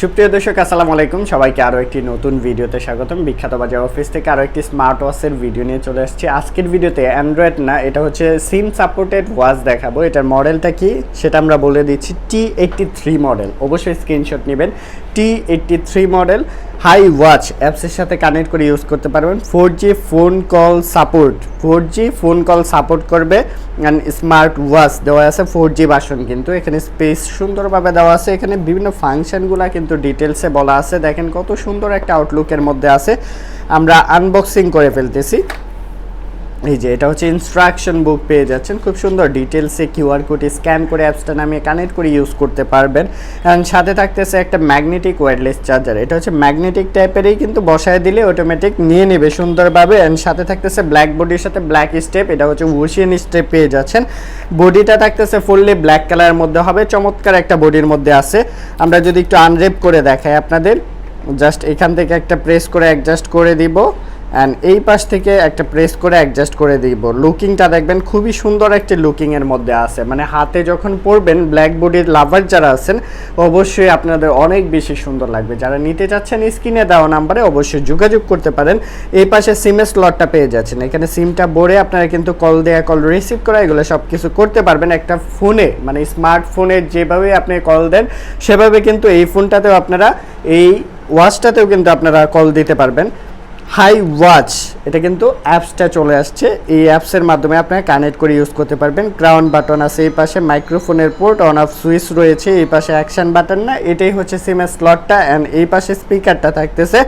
সুপ্রিয় দর্শক, আসসালামু আলাইকুম। সবাইকে আরও একটি নতুন ভিডিওতে স্বাগতম। বিখ্যাত বাজার অফিস থেকে আরও একটি স্মার্ট ওয়াচের ভিডিও নিয়ে চলে আসছি। আজকের ভিডিওতে অ্যান্ড্রয়েড না, এটা হচ্ছে সিম সাপোর্টেড ওয়াচ দেখাবো। এটার মডেলটা কি? সেটা আমরা বলে দিচ্ছি টি এইটটি থ্রি মডেল অবশ্যই স্ক্রিনশট নেবেন। T eighty three model Hi watch অ্যাপসের সাথে কানেক্ট করে ইউজ করতে পারবেন। Four G phone call support. Four G phone call support করবে অ্যান্ড স্মার্ট ওয়াচ দেওয়া আছে ফোর জি বাসন কিন্তু। এখানে স্পেস সুন্দরভাবে দেওয়া আছে। এখানে বিভিন্ন ফাংশানগুলো কিন্তু ডিটেলসে বলা আছে। দেখেন কত সুন্দর একটা আউটলুকের মধ্যে আছে। আমরা আনবক্সিং করে ফেলতেছি। এই যে, এটা হচ্ছে ইনস্ট্রাকশন বুক পেয়ে যাচ্ছেন। খুব সুন্দর ডিটেলসে কিউআর কোডে স্ক্যান করে অ্যাপসটা নামিয়ে কানেক্ট করে ইউজ করতে পারবেন। অ্যান্ড সাথে থাকতেছে একটা ম্যাগনেটিক ওয়্যারলেস চার্জার এটা হচ্ছে ম্যাগনেটিক টাইপেরই কিন্তু বসায় দিলে অটোমেটিক নিয়ে নেবে সুন্দরভাবে। অ্যান্ড সাথে থাকতেছে ব্ল্যাক বডির সাথে ব্ল্যাক স্টেপ এটা হচ্ছে ওশিয়ান স্টেপ পেয়ে যাচ্ছেন। বডিটা থাকতেছে ফুললি ব্ল্যাক কালারের মধ্যে হবে। চমৎকার একটা বডির মধ্যে আছে। আমরা যদি একটু আনরেপ করে দেখাই আপনাদের। জাস্ট এখান থেকে একটা প্রেস করে অ্যাডজাস্ট করে দিব। অ্যান্ড এই পাশ থেকে একটা প্রেস করে অ্যাডজাস্ট করে দিব লুকিংটা দেখবেন খুবই সুন্দর একটি লুকিংয়ের মধ্যে আছে। মানে হাতে যখন পরবেন ব্ল্যাক লাভার যারা আছেন, অবশ্যই আপনাদের অনেক বেশি সুন্দর লাগবে। যারা নিতে চাচ্ছেন, স্ক্রিনে দেওয়া নাম্বারে অবশ্যই যোগাযোগ করতে পারেন। এই পাশে সিমের স্লটটা পেয়ে যাচ্ছেন। এখানে সিমটা ভরে আপনারা কিন্তু কল দেয়া কল রিসিভ করা, এগুলো সব কিছু করতে পারবেন। একটা ফোনে মানে স্মার্টফোনে যেভাবে আপনি কল দেন, সেভাবে কিন্তু এই ফোনটাতেও আপনারা, এই ওয়াচটাতেও কিন্তু আপনারা কল দিতে পারবেন। হাই ওয়াচ, এটা কিন্তু অ্যাপসটা চলে আসছে। এই অ্যাপসের মাধ্যমে আপনারা কানেক্ট করে ইউজ করতে পারবেন। ক্রাউন বাটন আছে এই পাশে, মাইক্রোফোনের পোর্ট, অন অফ সুইচ রয়েছে এই পাশে, অ্যাকশন বাটন না, এটাই হচ্ছে সিমের স্লটটা। অ্যান্ড এই পাশে স্পিকারটা থাকতেছে।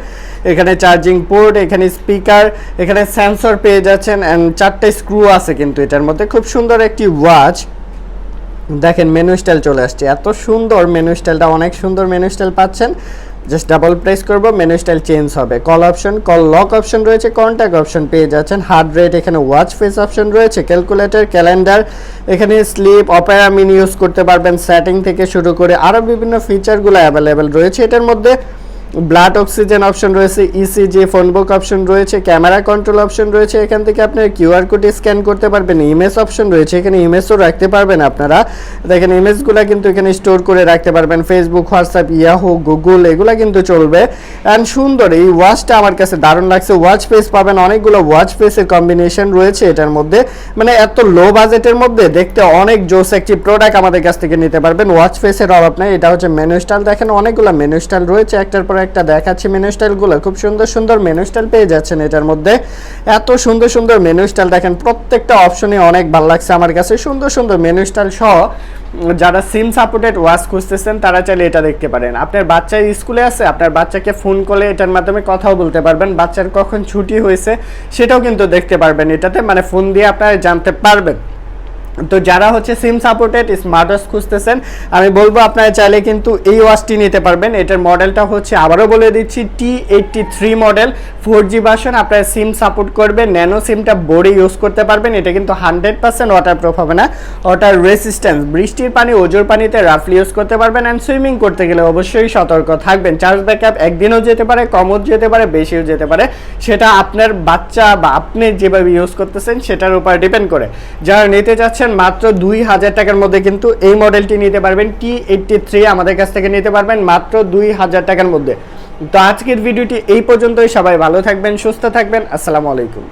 এখানে চার্জিং পোর্ট, এখানে স্পিকার, এখানে সেন্সর পেয়ে যাচ্ছেন। অ্যান্ড চারটে স্ক্রু আছে কিন্তু এটার মধ্যে। খুব সুন্দর একটি ওয়াচ। দেখেন মেনু স্টাইল চলে আসছে। এত সুন্দর মেনু স্টাইলটা অনেক সুন্দর মেনু স্টাইল পাচ্ছেন। জাস্ট ডাবল প্রেস করব মেনু স্টাইল চেঞ্জ হবে। Call option call lock option রয়েছে কন্ট্যাক্ট অপশন পেয়ে যাচ্ছেন। হার্ড রেট এখানে ওয়াচ ফেস অপশন রয়েছে ক্যালকুলেটর ক্যালেন্ডার এখানে স্লিপ অপেরা মিনি ইউজ করতে পারবেন। সেটিং থেকে শুরু করে আরও বিভিন্ন ফিচারগুলো অ্যাভেলেবেল রয়েছে। এটার মধ্যে ব্লাড অক্সিজেন অপশন রয়েছে ইসিজি ফোন বুক অপশন রয়েছে ক্যামেরা কন্ট্রোল অপশন রয়েছে, এখান থেকে আপনার কিউআর কোড স্ক্যান করতে পারবেন ইমেজ অপশন রয়েছে, এখানে ইমেজও রাখতে পারবেন আপনারা। দেখেন ইমেজগুলো কিন্তু এখানে স্টোর করে রাখতে পারবেন ফেসবুক হোয়াটসঅ্যাপ ইয়াহু গুগল এগুলো কিন্তু চলবে। অ্যান্ড সুন্দর, এই ওয়াচটা আমার কাছে দারুণ লাগছে। ওয়াচ ফেস পাবেন, অনেকগুলো ওয়াচ ফেসের কম্বিনেশন রয়েছে এটার মধ্যে। মানে এত লো বাজেটের মধ্যে দেখতে অনেক জোস একটি প্রোডাক্ট আমাদের কাছ থেকে নিতে পারবেন। ওয়াচ ফেসের অভাব নেই, এটা হচ্ছে মেনু স্টাইল দেখেন, অনেকগুলো মেনু স্টাইল রয়েছে, একটার পর একটা দেখাচ্ছি মেনু স্টাইলগুলো খুব সুন্দর সুন্দর মেনু স্টাইল পেয়ে যাচ্ছেন এটার মধ্যে। এত সুন্দর সুন্দর মেনু স্টাইল দেখেন, প্রত্যেকটা অপশনে অনেক ভালো লাগছে আমার কাছে। সুন্দর সুন্দর মেনু স্টাইল সহ যারা সিম সাপোর্টেড ওয়াচ খুঁজতেছেন, তারা চাইলে এটা দেখতে পারেন। আপনার বাচ্চা স্কুলে আছে, আপনার বাচ্চাকে ফোন করলে এটার মাধ্যমে কথাও বলতে পারবেন। বাচ্চার কখন ছুটি হয়েছে, সেটাও কিন্তু দেখতে পারবেন। এটাতে মানে ফোন দিয়ে আপনারা জানতে পারবেন। তো যারা হচ্ছে সিম সাপোর্টেড স্মার্ট ওয়াচ খুঁজতেছেন, আমি বলব আপনারা চাইলে কিন্তু এই ওয়াচটি নিতে পারবেন। এটার মডেলটা হচ্ছে আবারও বলে দিচ্ছি T eighty three model four G version আপনারা সিম সাপোর্ট করবে ন্যানো সিমটা বোর্ডে ইউজ করতে পারবেন। এটা কিন্তু হান্ড্রেড পার্সেন্ট ওয়াটার প্রুফ হবে না। ওয়াটার রেসিস্ট্যান্স বৃষ্টির পানি, ওজোর পানিতে রাফলি ইউজ করতে পারবেন অ্যান্ড সুইমিং করতে গেলে অবশ্যই সতর্ক থাকবেন। চার্জ ব্যাকআপ একদিনও যেতে পারে, কমও যেতে পারে, বেশিও যেতে পারে। সেটা আপনার বাচ্চা বা আপনি যেভাবে ইউজ করতেছেন, সেটার উপর ডিপেন্ড করে। যারা নিতে চাচ্ছেন মাত্র দুই হাজার টাকার মধ্যে কিন্তু এই মডেলটি নিতে পারবেন টি এইটটি থ্রি আমাদের কাছ থেকে নিতে পারবেন মাত্র দুই হাজার টাকার মধ্যে। তো আজকের ভিডিওটি এই পর্যন্তই। সবাই ভালো থাকবেন, সুস্থ থাকবেন। আসসালামু আলাইকুম।